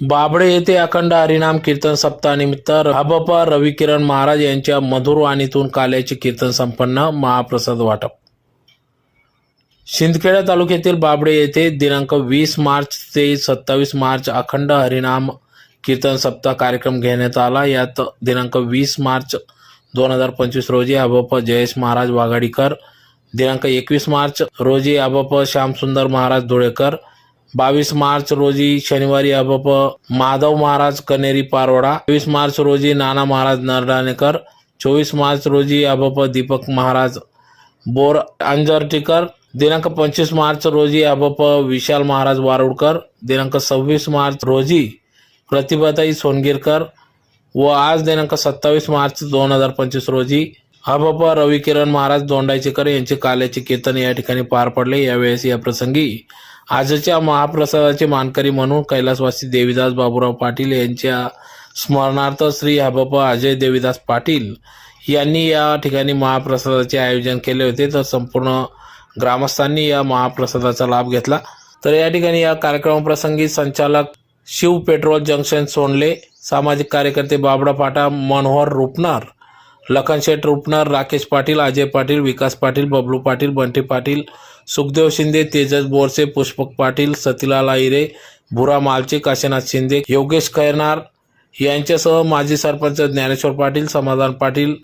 बाबडे येथे अखंड हरिनाम कीर्तन सप्ताहानिमित्त हबपा रविकिरण महाराज यांच्या मधुर वाणीतून काल्याचे कीर्तन संपन्न महाप्रसाद वाटप. शिंदखेडा तालुक्यातील बाबडे येथे दिनांक वीस मार्च ते सत्तावीस मार्च अखंड हरिनाम कीर्तन सप्ताह कार्यक्रम घेण्यात आला. यात दिनांक वीस मार्च दोन हजार पंचवीस रोजी अबप जयेश महाराज वाघाडीकर दिनांक एकवीस मार्च रोजी अबप श्यामसुंदर महाराज धुळेकर बावीस मार्च रोजी शनिवारी अबप माधव महाराज कनेरी पारवडा चोवीस मार्च रोजी नाना महाराज नरडाणेकर चोवीस मार्च रोजी अबप दीपक महाराज बोर अंजर्टीकर दिनांक पंचवीस मार्च रोजी अबप विशाल महाराज वारुडकर दिनांक सव्वीस मार्च रोजी प्रतिभाताई सोनगिरकर व आज दिनांक सत्तावीस मार्च दोन हजार पंचवीस रोजी अबप रविकिरण महाराज दोंडायचेकर यांचे काल्याचे कीर्तन या ठिकाणी पार पडले. यावेळेस या प्रसंगी आजच्या महाप्रसादाचे मानकरी म्हणून कैलासवासी देवीदास बाबूराव पाटील यांच्या स्मरणार्थ श्री हबप अजय देवीदास पाटील यांनी या ठिकाणी महाप्रसादाचे आयोजन केले होते. तर संपूर्ण ग्रामस्थांनी या महाप्रसादाचा लाभ घेतला. तर या ठिकाणी या कार्यक्रमाप्रसंगी संचालक शिव पेट्रोल जंक्शन सोनले सामाजिक कार्यकर्ते बाबडा फाटा मनोहर रुपनार लखनशेठ रुपनार राकेश पाटील अजय पाटील विकास पाटील बबलू पाटील बंटी पाटील सुखदेव शिंदे तेजस बोरसे पुष्पक पाटील सतीलाल आईरे भुरा मालचे काशीनाथ शिंदे योगेश खैरनार यांच्यासह माजी सरपंच ज्ञानेश्वर पाटील समाधान पाटील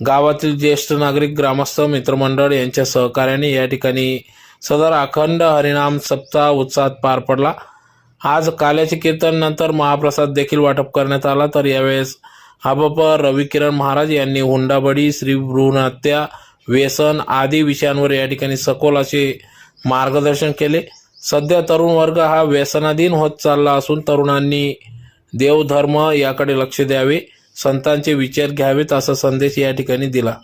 गावातील ज्येष्ठ नागरिक ग्रामस्थ मित्रमंडळ यांच्या सहकार्याने या ठिकाणी सदर अखंड हरिनाम सप्ताह उत्साहात पार पडला. आज काल्याचे कीर्तन नंतर महाप्रसाद देखील वाटप करण्यात आला. तर यावेळेस हबप रविकिरण महाराज यांनी हुंडाबडी श्री भ्रूणहत्या व्यसन आदी विषयांवर या ठिकाणी सखोल असे मार्गदर्शन केले. सध्या तरुण वर्ग हा व्यसनाधीन होत चालला असून तरुणांनी देवधर्म याकडे लक्ष द्यावे संतांचे विचार घ्यावेत असा संदेश या ठिकाणी दिला.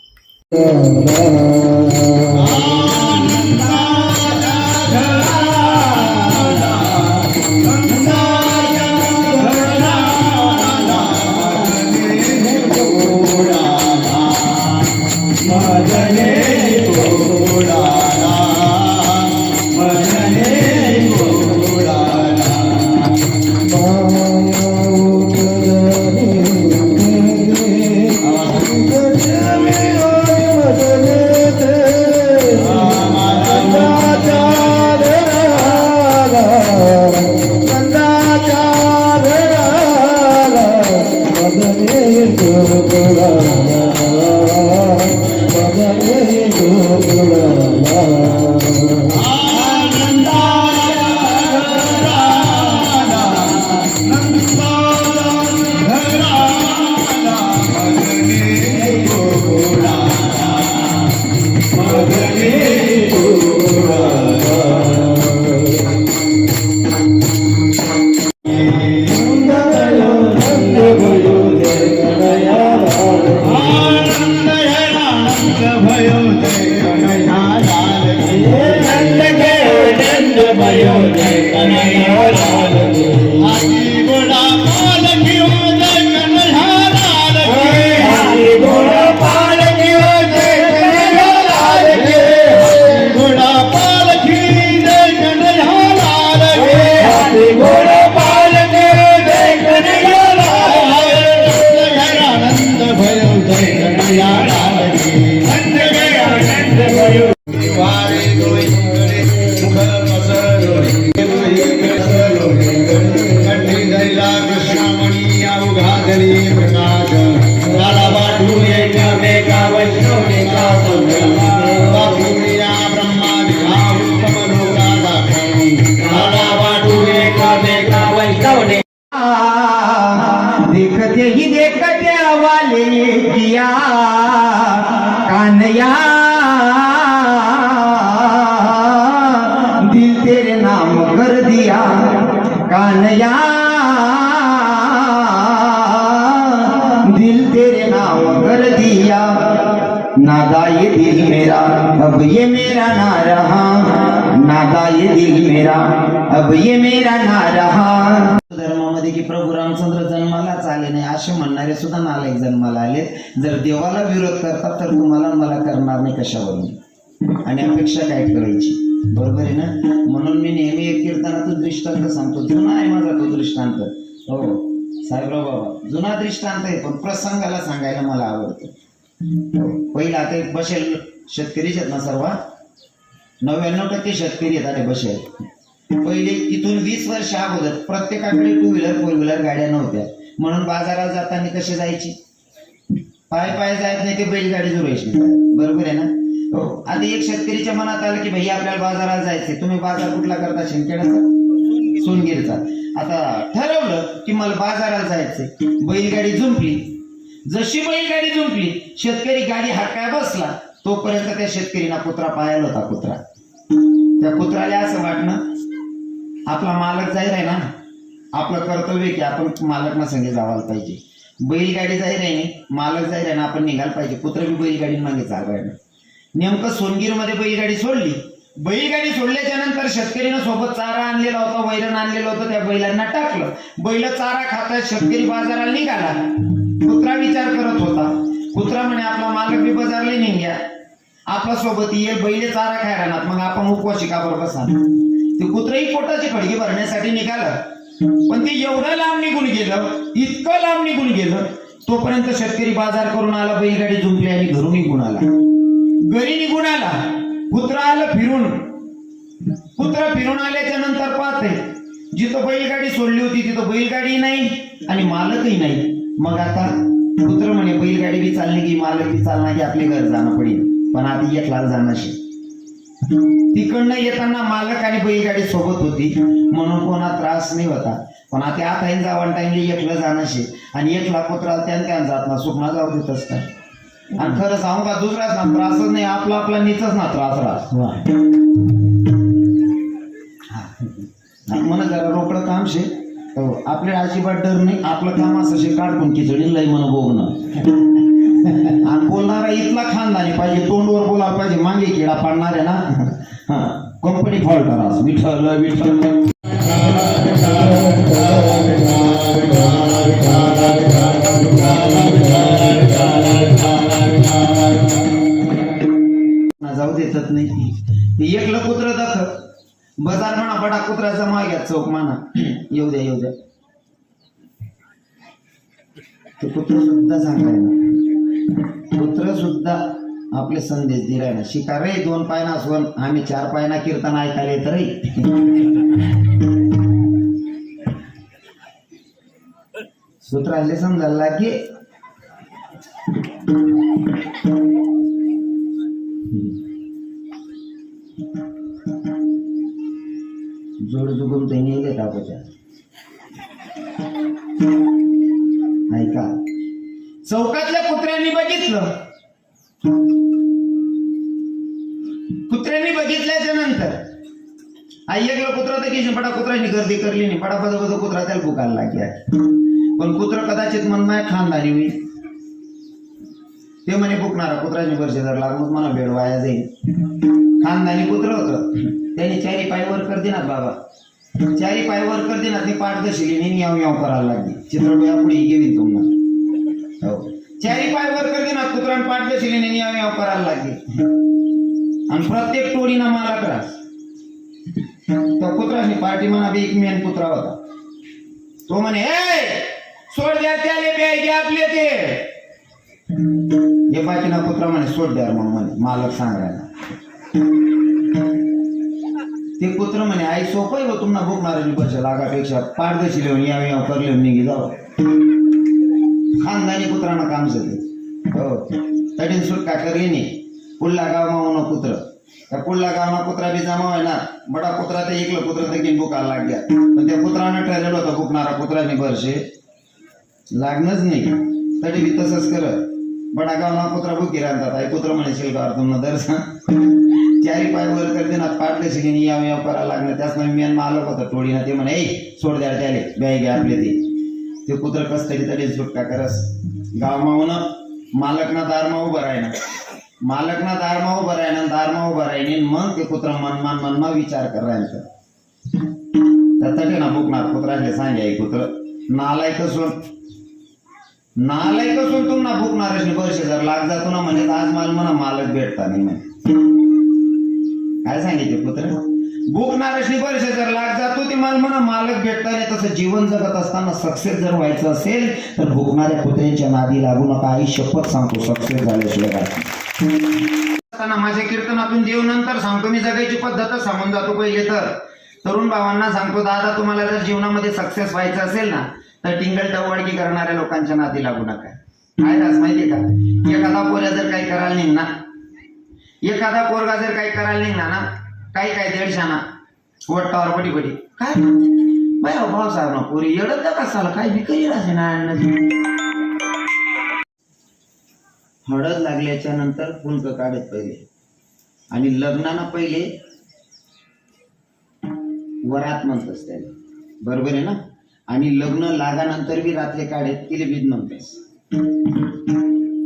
नादा ये दिल मेरा अब ये मेरा ना रहा नादा ये दिल मेरा अब ये मेरा ना रहा धर्मामध्ये की प्रभू रामचंद्र जन्मालाच आले नाही असे म्हणणारे सुद्धा नालायक जन्माला आले. जर देवाला विरोध करतात तर तुम्हाला मला करणार नाही कशावरून? आणि अपेक्षा काय करायची बरोबर आहे ना? म्हणून मी नेहमी एक कीर्तनातून दृष्टांत सांगतो. जुना आहे माझा तो दृष्टांत. हो. साहेबराव बाबा जुना दृष्टांत आहे पण प्रसंगाला सांगायला मला आवडतं. पहिला आता एक बसेल शेतकरीच आहेत ना सर्व? नव्याण्णव टक्के शेतकरी आहेत आणि बसेल. पहिले इथून वीस वर्ष अगोदर प्रत्येकाकडे टू व्हीलर फोर व्हीलर गाड्या नव्हत्या. म्हणून बाजारात जाताना कसे जायची? पाय पाय जायत नाही ते बैलगाडी जुळवायची बरोबर आहे ना? हो. आता एक शेतकरीच्या मनात आलं की भाई आपल्याला बाजारात जायचंय. तुम्ही बाजार कुठला करता? शिंकेडाचा सोनगिरचा. आता ठरवलं की मला बाजारात जायचंय. बैलगाडी जुंपली. जशी बैलगाडी जुंपली शेतकरी गाडी हाकाय बसला तोपर्यंत त्या शेतकरीना कुत्रा पाहायला होता कुत्रा. त्या कुत्राला असं वाटणं आपला मालक जाहीर आहे ना? आपलं कर्तव्य की आपण मालकना संगे जावायला पाहिजे. बैलगाडी जाहीर आहे ना मालक जाहीर आहे ना आपण निघायला पाहिजे. कुत्र बी बैलगाडी मागे चालवाय ना नेमकं सोनगीरमध्ये बैलगाडी सोडली. बैलगाडी सोडल्याच्या नंतर शेतकरीनं सोबत चारा आणलेला होता वैरण आणलेलं होतं त्या बैलांना टाकलं. बैल चारा खातात शेतकरी बाजाराला निघाला. कुत्रा विचार करत होता. कुत्रा म्हणे आपला मालक बी बाजारला निघ्या आपल्यासोबत ये बैले चारा खायला राहणार. मग आपण उपवासी का बसा ते कुत्रही पोटाची खडगी भरण्यासाठी निघालं. पण ते एवढं लांब निघून गेलं इतकं लांब निघून गेलं तोपर्यंत शेतकरी बाजार करून आला बैलगाडी झुंपली आणि घरून निघून आला. घरी निघून आला. कुत्रा आलं फिरून. कुत्रा फिरून आल्याच्यानंतर पाहते जिथं बैलगाडी सोडली होती तिथं बैलगाडी नाही आणि मालकही नाही. मग आता कुत्र म्हणे बैलगाडी बी चालली की मालक बी चालणार की आपले घर जाणं पडेल पण आता एक लाख जाणं शे तिकडनं येताना मालक आणि बैलगाडी सोबत होती. म्हणून कोणा त्रास नाही होता. पण आता आता जावण टाइमली एकलं जाणं शे आणि एक लाख कुत्रा त्यान त्यान जात ना सुखना जाऊ देतच काय आणि खरं सांगू का दुसराच ना त्रासच नाही. आपला आपला नीचच ना त्रास राहत. म्हणा जरा रोकडं काम शे. हो आपल्या अजिबात डर नाही आपलं काम असं काढून खिचडी लय म्हण बोगणं आणि बोलणारा इथला खानदानी पाहिजे तोंडवर बोलायला पाहिजे मागे किडा पाडणार आहे ना. हा कंपनी फॉल्टर आज विठ्ठल विठ्ठल. ना जाऊ देतच नाही. एकलं कुत्र दाखत बाजार म्हणा बडा कुत्र्याचा माग्या चौक म्हणा. येऊ द्या येऊ द्या. ते कुत्र सुद्धा सांगाय ना कुत्र सुद्धा आपले संदेश दिलाय ना शिकार रे दोन पायना स्वन आम्ही चार पायना कीर्तन ऐकायला येत रे. सूत्राले समजायला की? जोड जुगून ते नेले टाकोच्या ऐका चौकातल्या कुत्र्यांनी बघितलं. कुत्र्यांनी बघितल्याच्या नंतर. आई एकलं कुत्रा तर की पडा कुत्र्यानी गर्दी करली नाही. पडा बदा कुत्रा त्याला भुकायला लागली पण कुत्र कदाचित मनमाय खानदारी होईल. ते म्हणे फुकणारा पुत्राची वर्ष जर लागून मला बेड वाया जाईल. खानदानी कुत्र होत. त्याने चारी पाय वर कर दिनात बाबा. चारी पाय वर कर दिनात ती पाठ दशिली नेहमी याव याव करायला लागली. चित्रपया पुढे गेली तुम्हाला. हो. चारी पाय वर कर दिनात कुत्राने पाठ दशिली नेहमी याव याव करायला लागली. आणि प्रत्येक टोळीना मला करा तो कुत्राने पार्टी म्हणा बी एक मेन कुत्रा होता. तो म्हणे सोड द्या त्याले बे आपले ते. हे बाकीना कुत्रा म्हणे सोड द्या मग मालक सांगायला. ते कुत्र म्हणे आई सोपं आहे हो तुम्हाला भूक पैसे लागापेक्षा. पारदेशी लिहून याव या कर लिहून निघी जाऊ. खानदानी पुत्रांना काम सगळे. हो. तडीन सुटका करली नाही पुल्ला गाव मावणं कुत्र त्या पुल्ला गावना कुत्रा बी जमा ना बडा कुत्रा ते इकलं कुत्र तर घेऊन बुकायला लागल्या. पण त्या कुत्रानं ठरलेलं होतं बुकणारा कुत्राने वर्षे लागणंच नाही. तरी बी तसंच करत. बडा गावना कुत्रा बुकी राहतात आई कुत्र म्हणशील शिलगावर तुम्हाला दर्शन चारी पाय वर करते ना पाटले शिकेन याव याव करायला लागलं. त्याच मी मेन मालक होता टोळी ना ते म्हणे ए सोड द्या त्याले. बॅग घ्या आपले ते. ते कुत्र कस तरी तरी सुटका करस. गाव मावून मालकना दारमा उभं राहिना. मालकना दारमा उभं राहिना दारमा उभं राहिने मग ते कुत्र मनमान मनमा विचार करायचं तर. तटे ना बुकणार कुत्राले सांगे कुत्र. नालायक सोड नालायक असून भूक बुकणार पैसे जर लाग जातो ना म्हणजे आज माल म्हणा मालक भेटता नाही म्हणे. काय सांगितले पुत्र? भूक नारशनी पैसे जर लाग जातो ते माल म्हणा मालक भेटता नाही. तसं जीवन जगत असताना सक्सेस जर व्हायचं असेल तर भुकणाऱ्या कुत्र्यांच्या नादी लागू नका. आई शपथ सांगतो सक्सेस झाल्याशिवाय काय? असताना माझ्या कीर्तनातून देव नंतर सांगतो मी जगायची पद्धतच सांगून जातो पहिले तर. तरुण भावांना सांगतो दादा तुम्हाला जर जीवनामध्ये सक्सेस व्हायचं असेल ना तर टिंगल टवडकी करणाऱ्या लोकांच्या नादी लागू नका. काय दास माहितीये का? एखादा पोऱ्या जर काही करायला निघना एखादा पोरगा जर काही करायला निघणार ना काही काय दीडशाना वट्टावर पटी पटी काय बाय भाव साहेब ना पोरी येडत कसाला काय बिकरी राहते ना हळद लागल्याच्या नंतर फुलक काढत पहिले. आणि लग्नानं पहिले वरात म्हणतस त्याला बरोबर आहे ना? आणि लग्न लागानंतर बी रात्री काढत तिले बीज म्हणतेस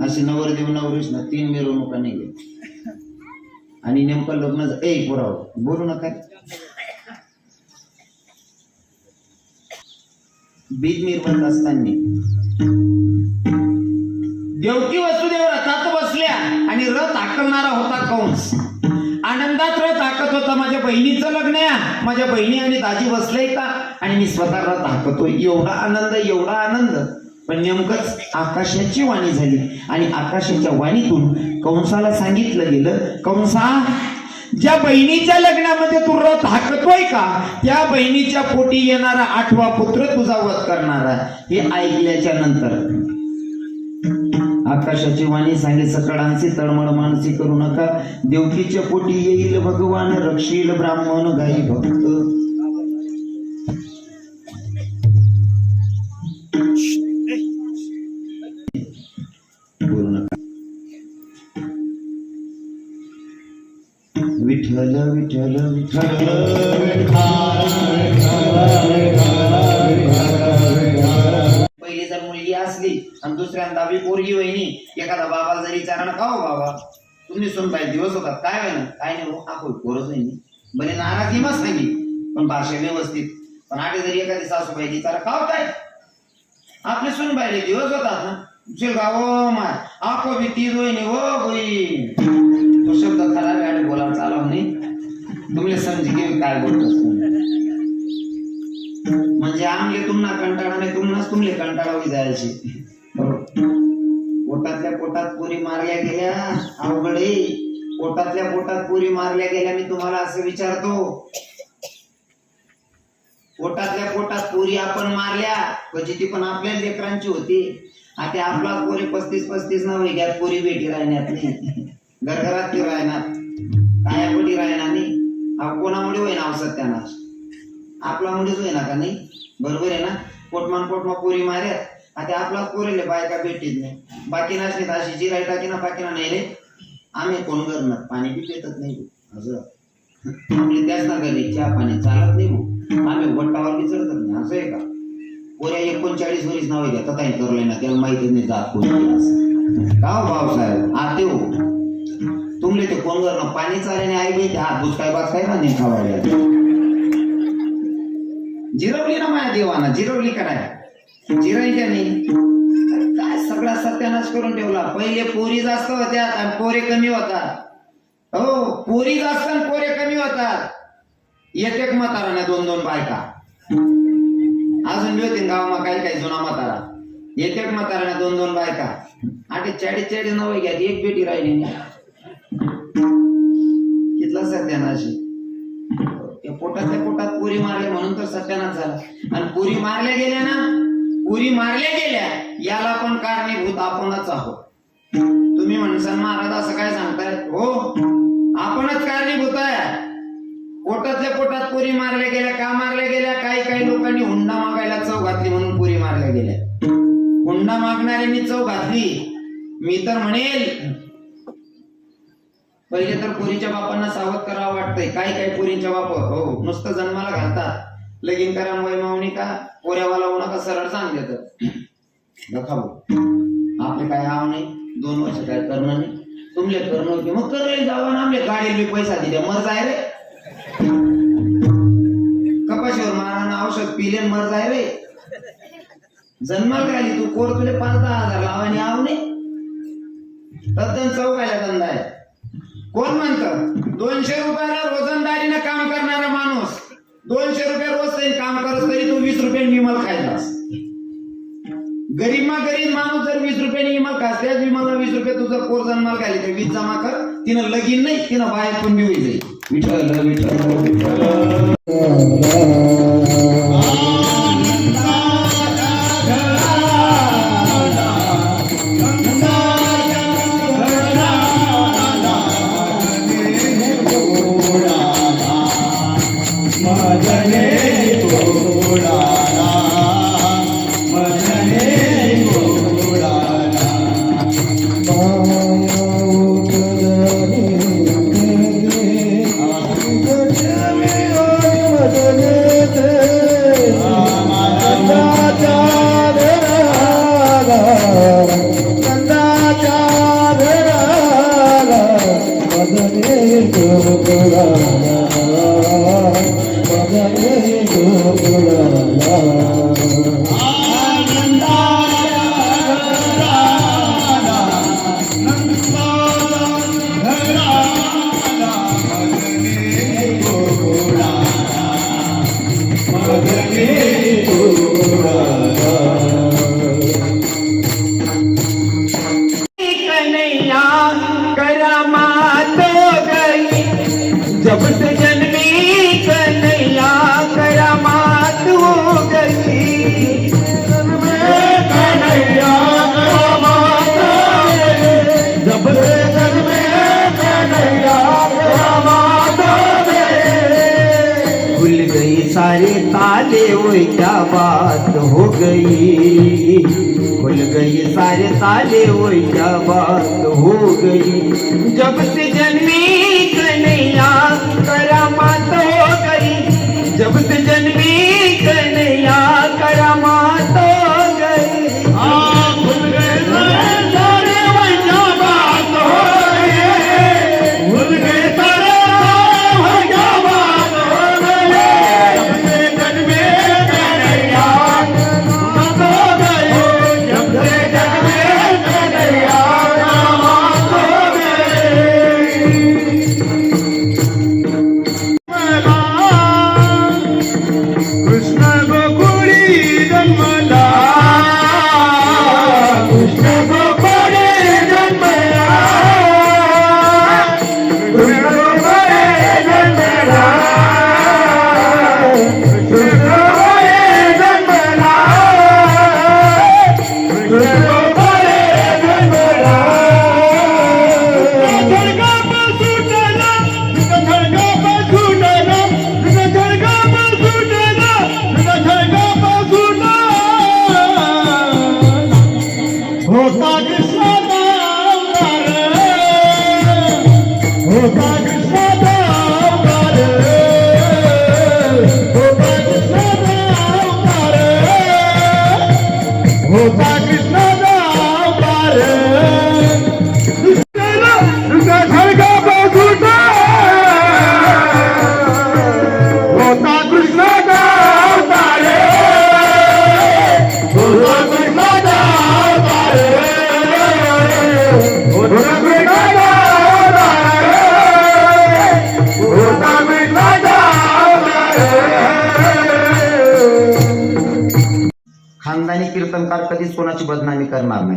असे नवरदेव नवरीस ना तीन मिरवणुका निघे आणि नेमकं लग्न झ- ए पुराव बोलू नका. बीज निर्बंध असताना. देवकी वसुदेव रथात बसल्या आणि रथ हाकलणारा होता कंस. आनंदात रथ हाकत होता माझ्या बहिणीचं लग्न. आहे माझ्या बहिणी आणि दाजी बसले का आणि मी स्वतः रथ हाकतो एवढा आनंद एवढा आनंद. पण नेमकंच आकाशाची वाणी झाली. आणि आकाशाच्या वाणीतून कंसाला सांगितलं गेलं कंसा ज्या बहिणीच्या लग्नामध्ये तू रथ हाकतोय का त्या बहिणीच्या पोटी येणारा आठवा पुत्र तुझा वध करणारा हे ऐकल्याच्या नंतर आकाशाची वाणी सांगे सकळांचे तळमळ मानसी करू नका. देवकीच्या पोटी येईल भगवान रक्षील ब्राह्मण गाई भक्त. विठ्ठल नका. विठ्ठल विठ्ठल विठ्ठल. दुसऱ्यांदा बी पोरगी वहिनी एखादा बाबा जरी विचारणं का हो बाबा? तुम्ही सुन पाहिजे दिवस होतात काय वेळ काय नाही हो आपण पोरच वहिनी बरे नाराजी मस्त नाही पण भाषा व्यवस्थित. पण आठ जरी एखादी सासू विचारा का हो काय आपले सुन पाहिले दिवस होतात ना. ओ माय आपो बी होई वहिनी हो गोई तो शब्द खराब आहे बोला चालव नाही तुम्ही समजी की काय बोलतो. म्हणजे आमले तुम्हाला कंटाळा नाही तुम्हाला तुमले कंटाळा जायची. पोटातल्या पोटात पुरी मारल्या गेल्या अवघडे. पोटातल्या पोटात पुरी मारल्या गेल्या मी तुम्हाला असं विचारतो. पोटातल्या पोटात पुरी आपण मारल्या म्हणजे ती पण आपल्या लेकरांची होती. आता आपला पोरी पस्तीस पस्तीस ना वेगळ्यात पुरी भेटी राहण्यात नाही. घरघरात ती राहणार. कायापटी राहणार नाही. हा कोणामुळे होईना अवसर त्यांना आपला मुळेच होईना का नाही? बरोबर आहे ना? पोटमान पोटमा पोरी मार्यात आता आपला पोरेले बायका भेटीत नाही. बाकी नसली तर अशी जिराय टाकी ना बाकी नाही रे. आम्ही कोण करणार? पाणी बी पेटत नाही. असं. त्याच ना घरी चहा पाणी चालत नाही मग. आम्ही वट्टावर बी चढत नाही. असं आहे का? पोऱ्या एकोणचाळीस वरीस नाव घेतात. काही करले ना त्याला माहिती नाही जात कोणी का हो भाऊसाहेब? आते हो. तुमले ते कोण करणार? पाणी चालेने आई बी हात बुच बाज काय ना खावायला जिरवली ना माझ्या देवाना? जिरवली का नाही? काय सगळा सत्यानाश करून ठेवला? पहिले पोरी जास्त होत्या आणि पोरे कमी होतात. हो पोरी जास्त आणि पोरे कमी होतात. एक एक म्हातारा दोन दोन बायका. अजून बी होती गावामा काही काही जुना म्हातारा. एक एक म्हातारा दोन दोन बायका. आठ चाळीस चाळीस नऊ घ्या एक बेटी राहिली. कितला सत्यानाश त्या पोटातल्या पोटात पुरी मारले म्हणून तर सत्यानाश झाला. आणि पुरी मारल्या गेल्या ना पुरी मारल्या गेल्या याला पण कारणीभूत आपणच आहोत. तुम्ही म्हणसान महाराज असं काय सांगताय हो आपणच कारणीभूत आहे. पोटातल्या पोटात पुरी मारल्या गेल्या का मारल्या गेल्या? काही काही लोकांनी हुंडा मागायला चव घातली म्हणून पुरी मारल्या गेल्या. हुंडा मागणाऱ्यांनी चव घातली. मी तर म्हणेल पहिले तर पुरीच्या बापांना सावध करावं वाटतंय. काही काही पुरीच्या बाप हो नुसतं जन्माला घालतात. लगीन करा वैमावणी का पोऱ्यावाला होऊ का सरळ सांग देतात दखावू आपले काय आव नाही? दोन वर्ष काय करणं नाही. तुमले करणं होते मग करले जावा ना आमले गाडीला पैसा दिले मर आहे रे. कपाशीवर मारानं औषध पिले मर जाय रे. जन्माला आली तू कोर तुले पाच दहा हजार लावाने आव नाही. तद्दन चौकायला धंदा आहे. कोण म्हणतं? दोनशे रुपयाला रोजंदारीनं काम करणारा माणूस. दोनशे रुपये रोज तरी काम करत तरी तू वीस रुपये विमल खायलास गरीब गरीब माणूस जर वीस रुपयांनी विमल खास त्याच विमलला वीस रुपये तू जर कोर जन्माला खाली तर वीस जमा कर. तिनं लगीन नाही तिनं बाहेर पण मिळू जाईल विठ्ठल विठ्ठल. ताले क्या बात हो गई. खुल गई सारे ताले वो क्या बात हो गई. जब से जन्मी कन्हैया करामात हो गई. जब से जन्मी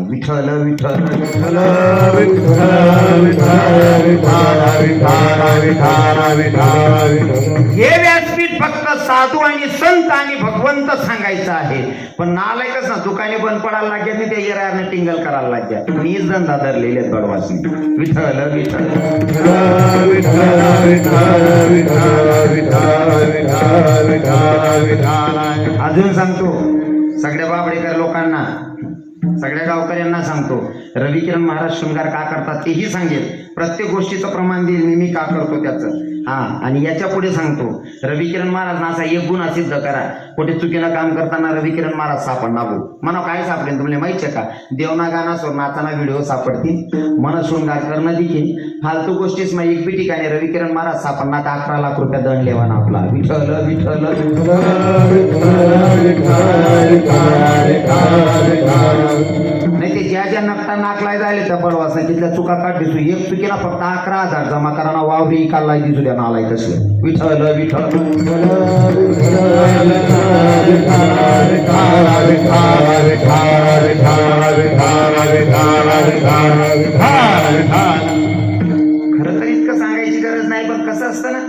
विठ्ठल विठ्ठल विठ्ठल हे व्यासपीठ फक्त साधू आणि संत आणि भगवंत सांगायचं आहे. पण नालायकच ना दुकाने बंद पडायला लागल्या आणि त्या येराने टिंगल करायला लागल्या मीच धंदा धरलेले आहेत बडवासनी विठ्ठल विठ्ठल. अजून सांगतो सगळ्या बाबडेकर लोकांना सगळ्या गावकऱ्यांना सांगतो रविकिरण महाराज शृंगार का करतात तेही सांगेल. प्रत्येक गोष्टीचं प्रमाण देईल मी मी का करतो त्याचं. हा आणि याच्यापुढे सांगतो रविकिरण महाराज असा एक गुण असिद्ध करा. कुठे चुकीनं काम करताना रविकिरण महाराज सापडणार भाऊ मला काय सापडेल तुम्हाला माहिती आहे का देवना गाना सोड नाचाना व्हिडिओ सापडतील मन शृंगार करणं देखील फालतू गोष्टीच मग एक बी ठिकाणी रविकिरण महाराज सापडणार तर अकरा लाख रुपया दंड लेवाना आपला विठल विठल नाही ते ज्या ज्या नकटा नाकलाय झाले त्या पडवासने तिथल्या चुका काढ दिसू एक चुकीला फक्त अकरा हजार जमा कराना वावरी काढला दिसू द्या नालाय तसे विठल विठल खरं तर इतकं सांगायची गरज नाही पण कसं असतं ना?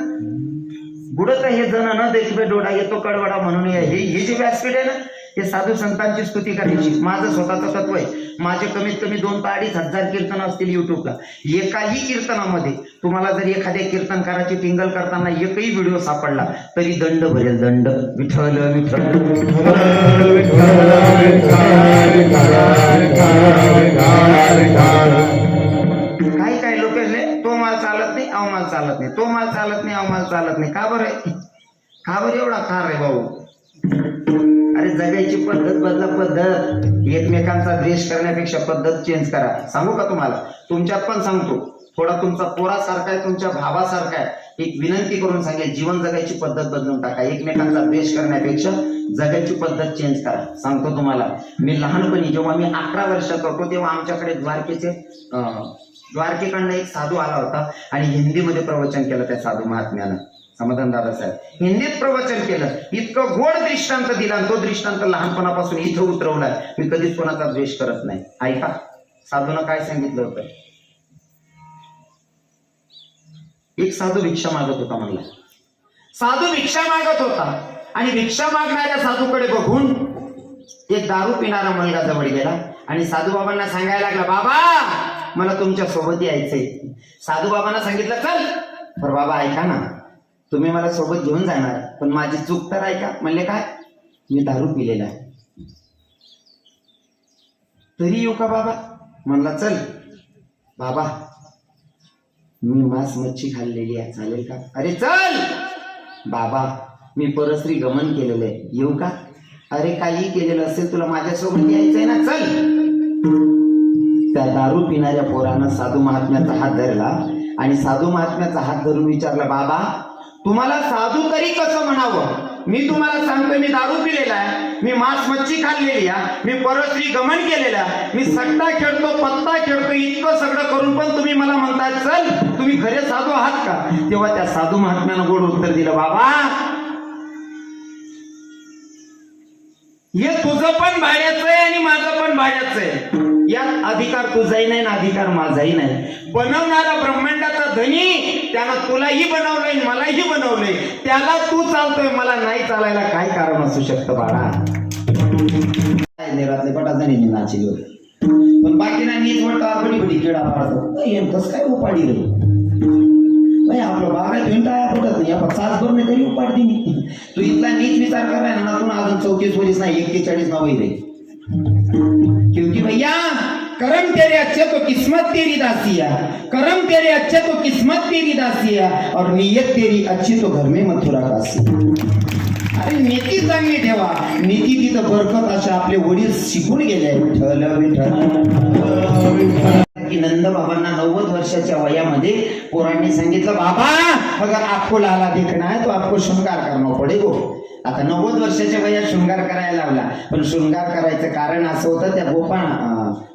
बुडत हे जण न देशभे डोळा येतो कडवडा म्हणून हे हे हे जे व्यासपीठ आहे ना ते साधू संतांची स्तुती करायची माझं स्वतःचं तत्व आहे. माझे कमीत कमी दोन ते अडीच हजार कीर्तन असतील युट्यूबला एकाही कीर्तनामध्ये तुम्हाला जर एखाद्या कीर्तनकाराची टिंगल करताना एकही व्हिडिओ सापडला तरी दंड भरेल. दंड. विठ्ठल विठ्ठल काही काही लोक तो माल चालत नाही अवमाल चालत नाही. तो माल चालत नाही अवमाल चालत नाही. का बरं? का बरं एवढा खार आहे भाऊ? अरे जगायची पद्धत बदला पद्धत. एकमेकांचा द्वेष करण्यापेक्षा पद्धत चेंज करा. सांगू का तुम्हाला? तुमच्यात पण सांगतो. थोडा तुमचा पोरासारखा आहे तुमच्या भावासारखा आहे. एक विनंती करून सांगेल जीवन जगायची पद्धत बदलून टाका. एकमेकांचा द्वेष करण्यापेक्षा जगायची पद्धत चेंज करा. सांगतो तुम्हाला. मी लहानपणी जेव्हा मी अकरा वर्षात होतो तेव्हा आमच्याकडे द्वारकेचे द्वारकेकडनं एक साधू आला होता आणि हिंदीमध्ये प्रवचन केलं त्या साधू महात्म्यानं. समाधान दादा साहेब. हिंदीत प्रवचन केलं. इतकं गोड दृष्टांत दिला आणि तो दृष्टांत लहानपणापासून इथं उतरवलाय मी कधीच कोणाचा द्वेष करत नाही. ऐका. साधूनं काय सांगितलं होतं? एक साधू भिक्षा मागत होता म्हणला. साधू भिक्षा मागत होता आणि भिक्षा मागणाऱ्या साधूकडे बघून एक दारू पिणारा मुलगा जवळ गेला आणि साधू बाबांना सांगायला लागला बाबा मला तुमच्यासोबत यायचंय. साधू बाबांना सांगितलं चल. तर बाबा ऐका ना. तुम्ही मला सोबत घेऊन जाणार पण माझी चूक तर आहे का? म्हणले काय? मी दारू पिलेला आहे. तरी येऊ का बाबा? म्हणला चल. बाबा मी मांस मच्छी खाल्लेली आहे चालेल का? अरे चल! बाबा मी परस्त्री गमन केलेलं आहे. येऊ का? अरे काही केलेलं असेल तुला माझ्यासोबत यायचंय ना? चल! त्या दारू पिणाऱ्या पोरानं साधू महात्म्याचा हात धरला आणि साधू महात्म्याचा हात धरून विचारला बाबा तुम्हाला साधू तरी कसं म्हणावं? मी तुम्हाला सांगतोय मी दारू पिलेला आहे मी मांस मच्छी खाल्लेली आहे मी परश्री गमन केलेलं आहे मी सट्टा खेळतो पत्ता खेळतो इतकं सगळं करून पण तुम्ही मला म्हणता चल तुम्ही खरे साधू आहात का? तेव्हा त्या साधू महात्म्यानं गोड उत्तर दिलं बाबा हे तुझं पण भाड्याचं आहे आणि माझं पण भाड्याचं आहे. यात अधिकार तुझाही नाही ना अधिकार माझाही नाही. बनवणारा ब्रह्मांडाचा धनी त्यानं तुलाही बनवलंय मलाही बनवलंय. त्याला तू चालतोय मला नाही चालायला काय कारण असू शकतं बाळा? काय नेरातले पटा जणी पण बाकीना नीच म्हणतो बडी बडी किडा पाडतो. एम कस काय उपाडी रे? आपण सात करून तरी उपाडती दिली तू इथला नीच विचार कराय ना तू अजून चौतीस वरीस नाही एक्केचाळीस ना वही रे क्योंकि भैया करम तेरे अच्छे तो किस्मत तेरी दासिया करम तेरे अच्छे तो किस्मत तेरी दासिया और नियत तेरी अच्छी तो घर में मथुरा कासी अरे नीती चांगली ठेवा. नीती तिथं बरकत अशा आपले वडील शिकून गेले. ठल विठल की नंद बाबांना नव्वद वर्षाच्या वयामध्ये पोरांनी सांगितलं बाबा अगर आपको लाला देखना है तो आपको शृंगार करणं पडेगो आता नव्वद वर्षाच्या वयात शृंगार करायला लावला. पण शृंगार करायचं कारण असं होतं त्या गोपाळ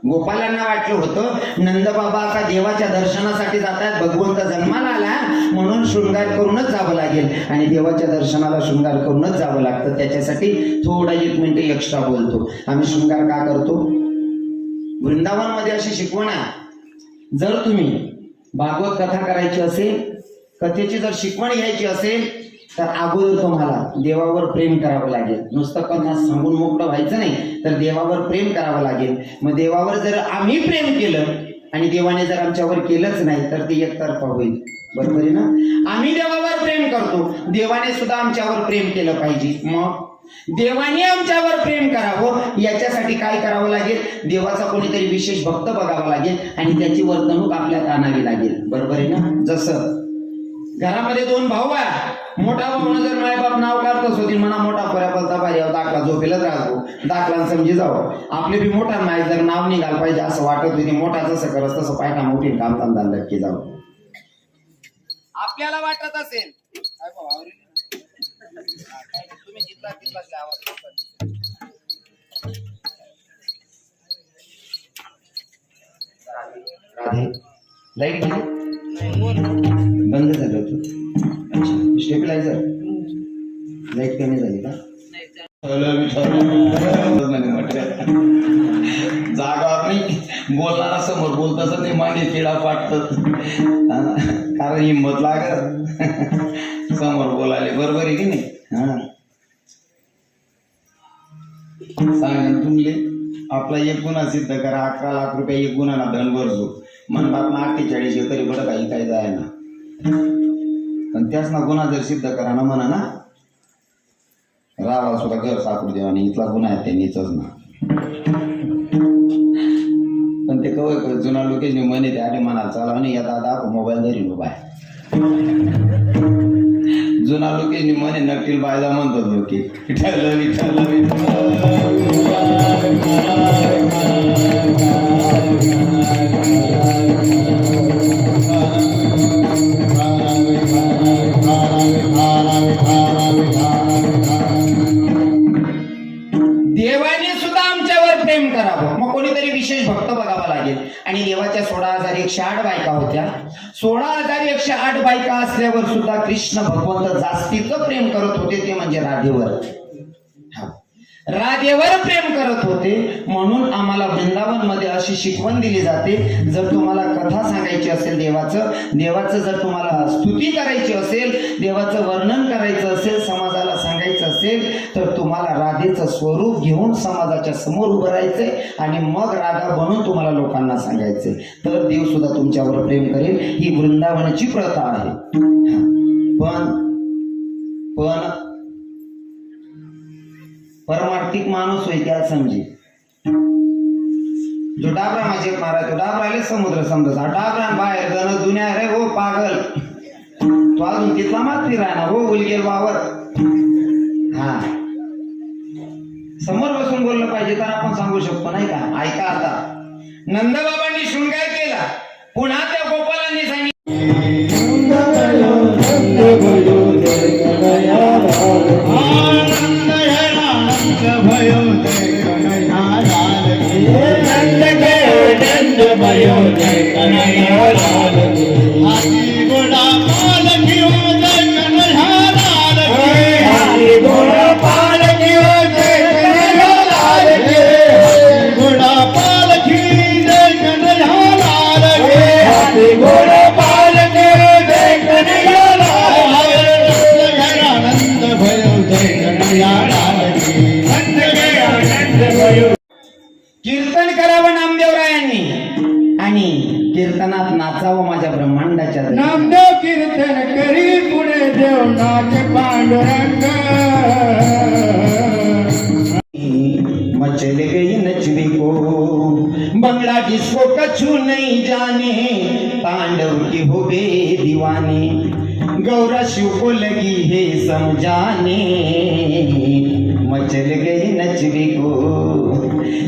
गोपालांना वाटलं होतं नंद बाबा आता देवाच्या दर्शनासाठी जातात भगवंत जन्माला आला म्हणून शृंगार करूनच जावं लागेल. आणि देवाच्या दर्शनाला शृंगार करूनच जावं लागतं त्याच्यासाठी थोडा एक मिनिट एक्स्ट्रा बोलतो. आम्ही शृंगार का करतो? वृंदावनमध्ये अशी शिकवण आहे जर तुम्ही भागवत कथा करायची असेल कथेची जर शिकवण घ्यायची असेल तर अगोदर तुम्हाला देवावर प्रेम करावं लागेल. नुसतं कथा सांगून मोकळं व्हायचं नाही तर देवावर प्रेम करावं लागेल. मग देवावर जर आम्ही प्रेम केलं आणि देवाने जर आमच्यावर केलंच नाही तर ते एकतर्फा होईल. बरोबर आहे ना? आम्ही देवावर प्रेम करतो. देवाने सुद्धा आमच्यावर प्रेम केलं पाहिजे. मग? देवाने आमच्यावर प्रेम करावं याच्यासाठी काय करावं लागेल? देवाचा कोणीतरी विशेष भक्त बघावा लागेल आणि त्याची वर्तणूक आपल्यात आणावी लागेल. बरोबर आहे ना? जसं घरामध्ये दोन भाऊ आहे मोठा भाऊनं जर मायबाप नाव काढतच होती म्हणा मोठा पर्यापलता पाहिजे दाखला झोपेलच राहतो. दाखला समजी जावं. आपले बी मोठा माय जर नाव निघाल पाहिजे असं वाटत होती मोठा जसं करत तसं पायटा मोठी काम धंदा नक्की जावं. आपल्याला वाटत असेल काय भाऊ, आवरेल ना? तुम्ही जितला तितला आवाज राधे लाइट बंद झालं होतं. अच्छा स्टेबिलायझर लाइट कमी झाली का? जागा नाही बोलणारा समोर बोलत ते मागे किडा पाठतात कारण हिंमत लागत समोर बोलायले. बरोबर आहे की नाही? हा. सांगा तुमले. आपला एक गुन्हा सिद्ध करा. अकरा लाख रुपये एक गुन्हा धन भरजो. म्हणतात ना अठ्ठेचाळीस तरी बरं काही काही जाय ना पण त्याच ना गुन्हा जर सिद्ध करा ना म्हणा ना रावा सुद्धा घर सापडू देवाने आणि इथला गुन्हा आहे त्यांनीच ना. पण ते जुना लोकेशने म्हणे त्याने आधी म्हणाल चला आणि या दादा मोबाईल धरी उभा जुना लोकेशने म्हणे नक्कील बायला म्हणतात लोके. विठ्ठल विठ्ठल एकशे आठ बायका होत्या. सोळा हजार एकशे आठ बायका असल्यावर सुद्धा कृष्ण भगवंत जास्तीचं प्रेम करत होते ते म्हणजे राधेवर. राधेवर प्रेम करत होते म्हणून आम्हाला वृंदावनमध्ये अशी शिकवण दिली जाते जर तुम्हाला कथा सांगायची असेल देवाचं देवाचं जर तुम्हाला स्तुती करायची असेल देवाचं वर्णन करायचं असेल समाज असेल तर तुम्हाला राधेचं स्वरूप घेऊन समाजाच्या समोर उभं राहायचंय आणि मग राधा बनून तुम्हाला लोकांना सांगायचंय. तर देव सुद्धा तुमच्यावर प्रेम करेल. ही वृंदावनाची प्रथा आहे. पण पण परमार्थिक माणूस होय त्या समजे. जो डाबरा माझे महाराज तो डाबराले समुद्र समजा डाबरा बाहेर जण दुनिया रे हो पागल. तो अजून तिथला मात्री राहणार हो उलगेल वावर. हा. समोर बसून बोललं पाहिजे तर आपण सांगू शकतो नाही का? ऐका आता. नंदबाबांनी शृंगार केला. पुन्हा त्या गोपालांनी सांगितलं.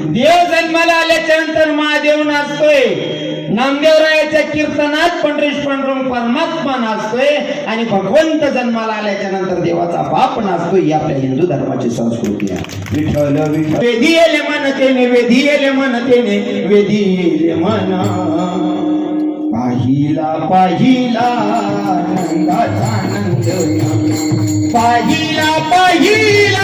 देव जन्माला आल्याच्यानंतर महादेव नाचतोय. नामदेवरायाच्या कीर्तनात पंढरीश पांडुरंग परमात्मा नाचतोय आणि भगवंत जन्माला आल्याच्यानंतर देवाचा बाप नाचतोय ही आपल्या हिंदू धर्माची संस्कृती आहे. विठ्ठल विठ्ठल. वेदी येले मनतेने वेदी येले मनतेने वेदी येले मन. पाहिला पाहिला नंदाचा नंद. पाहिला पाहिला